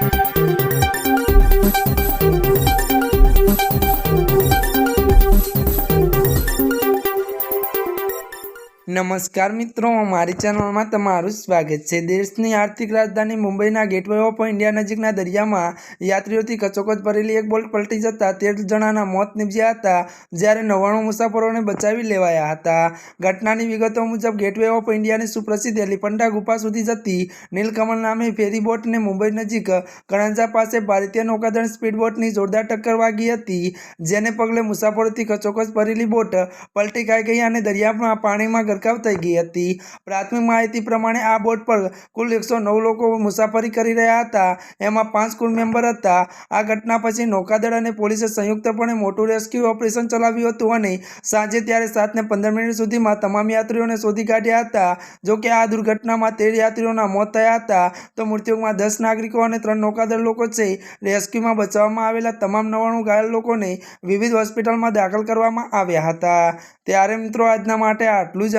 Thank you. નમસ્કાર મિત્રો, મારી ચેનલમાં તમારું સ્વાગત છે. દેશની આર્થિક રાજધાની મુંબઈના ગેટવે ઓફ ઇન્ડિયા નજીકના દરિયામાં યાત્રીઓથી કચોકચ ભરેલી એક બોટ પલટી જતા તેર જણાના મોત નીપજ્યા હતા, જ્યારે નવ્વાણું મુસાફરોને બચાવી લેવાયા હતા. ઘટનાની વિગતો મુજબ, ગેટવે ઓફ ઇન્ડિયાની સુપ્રસિદ્ધ એલિફન્ટા ગુફા સુધી જતી નીલકમલ નામે ફેરી બોટને મુંબઈ નજીક કણંજા પાસે ભારતીય નૌકાદળ સ્પીડ બોટની જોરદાર ટક્કર વાગી હતી, જેને પગલે મુસાફરોથી કચોકચ ભરેલી બોટ પલટી ખાઈ ગઈ અને દરિયામાં પાણીમાં ગરકાવ થઈ ગઈ હતી. પ્રાથમિક માહિતી પ્રમાણે આ બોટ પર કુલ એકસો નવ લોકો મુસાફરી કરી રહ્યા હતા. એમાં પાંચ કુલ મેમ્બર હતા. આ ઘટના પછી નૌકાદળ અને પોલીસે સંયુક્તપણે મોટું રેસ્ક્યુ ઓપરેશન ચલાવ્યું હતું અને સાંજે ત્યારે સાતને પંદર મિનિટ સુધીમાં તમામ યાત્રીઓને શોધી કાઢ્યા હતા. જો કે આ દુર્ઘટનામાં તેર યાત્રીઓના મોત થયા હતા, તો મૃત્યુમાં દસ નાગરિકો અને ત્રણ નૌકાદળ લોકો છે. રેસ્ક્યુમાં બચાવવામાં આવેલા તમામ નવાણું ઘાયલ લોકોને વિવિધ હોસ્પિટલમાં દાખલ કરવામાં આવ્યા હતા. ત્યારે મિત્રો, આજના માટે આટલું જ.